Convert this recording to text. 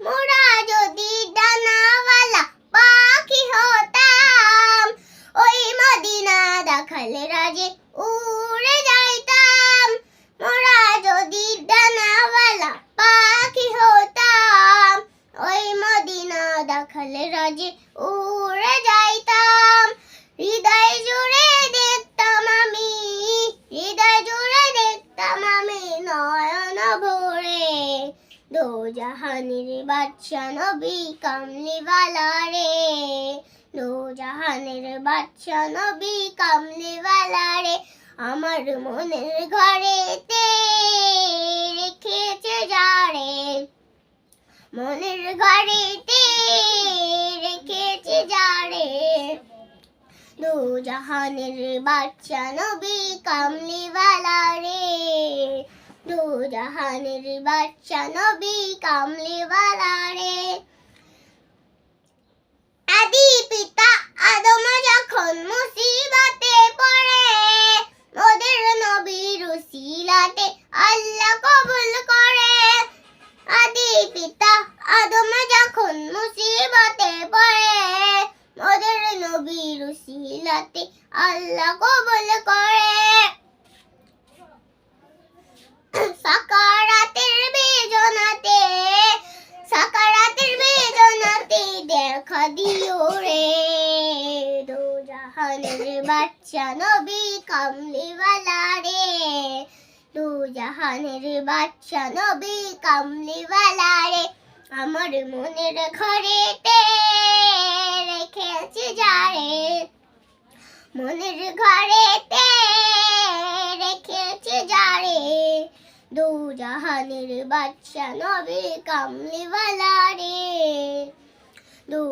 মোরা যদি ডানাওয়ালা পাখি হতাম, ওই মদিনা দেখালে রাজে উড়ে যাইতাম। মোরা যদি ডানাওয়ালা পাখি হতাম, ওই মদিনা দেখালে রাজে উড়ে দো জাহানের বাচ্চা নবী কামলিওয়ালা রে। দো জাহানের বাচ্চা নবী কামলিওয়ালা রে, আমার মনের ঘরেতে রেখেছে যারে মনের ঘরেতে রেখেছে যারে দু জাহানের বাচ্চা নবী কামলিওয়ালা রে। জাহানের বাচ্চা নবী কামলিওয়ালা রে আদি পিতা আদম যখন মুসিবতে পড়ে, ওদের নবীর উসিলাতে আল্লাহ কবুল করে। আদি পিতা আদম যখন মুসিবতে পড়ে, ওদের নবীর উসিলাতে আল্লাহ কবুল করে। সাকারাতের বেজনাতে বেজনাতে দেখা দিও রে। দো জাহানের বাচ্চা নবী কামলিওয়ালা রে। দু জাহানের বাচ্চা নবী কামলিওয়ালা রে, আমার মনের ঘরেতে রেখেছে যারে। মনের ঘরেতে জাহানের বাচ্চা নবী কামলিওয়ালা দু